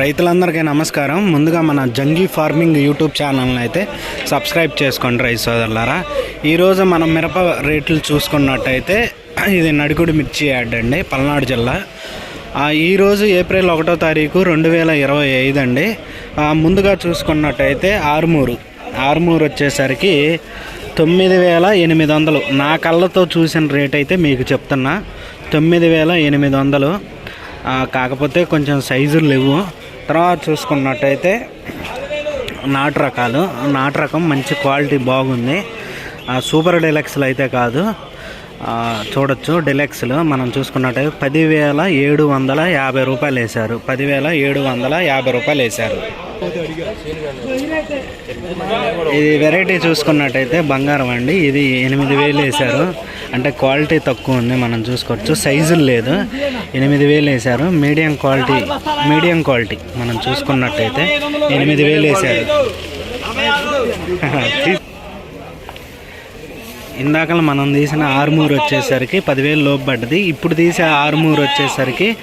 రైతులందరికీ నమస్కారం. ముందుగా మన జంగీ ఫార్మింగ్ యూట్యూబ్ ఛానల్ని అయితే సబ్స్క్రైబ్ చేసుకోండి రైతు సోదరులారా. ఈరోజు మనం మిరప రేట్లు చూసుకున్నట్టయితే ఇది నడికుడి మిర్చి యాడ్ అండి పల్నాడు జిల్లా. ఈరోజు ఏప్రిల్ ఒకటో తారీఖు రెండు వేల ఇరవై ఐదు అండి. ముందుగా చూసుకున్నట్టయితే ఆరుమూరు. ఆరుమూరు వచ్చేసరికి తొమ్మిది వేల ఎనిమిది వందలు. నా కళ్ళతో చూసిన రేట్ అయితే మీకు చెప్తున్నా తొమ్మిది వేల ఎనిమిది వందలు. కాకపోతే కొంచెం సైజులు లేవు. తర్వాత చూసుకున్నట్టయితే నాటు రకాలు. నాటు రకం మంచి క్వాలిటీ బాగుంది. ఆ, సూపర్ డెలక్స్లు అయితే కాదు. చూడొచ్చు. డెలక్స్లు మనం చూసుకున్నట్టయితే పదివేల ఏడు వందల యాభై రూపాయలు వేశారు. పదివేల ఏడు వందల యాభై రూపాయలు వేశారు. ఇది వెరైటీ చూసుకున్నట్టయితే బంగారం అండి. ఇది ఎనిమిది వేలు వేశారు. అంటే క్వాలిటీ తక్కువ ఉంది మనం చూసుకోవచ్చు. సైజులు లేదు. ఎనిమిది వేలు వేశారు. మీడియం క్వాలిటీ మీడియం క్వాలిటీ మనం చూసుకున్నట్టయితే ఎనిమిది వేలు వేశారు. ఇందాక మనం తీసిన ఆరుమూరు వచ్చేసరికి పదివేలు లోపు పడ్డది. ఇప్పుడు తీసే ఆరుమూరు వచ్చేసరికి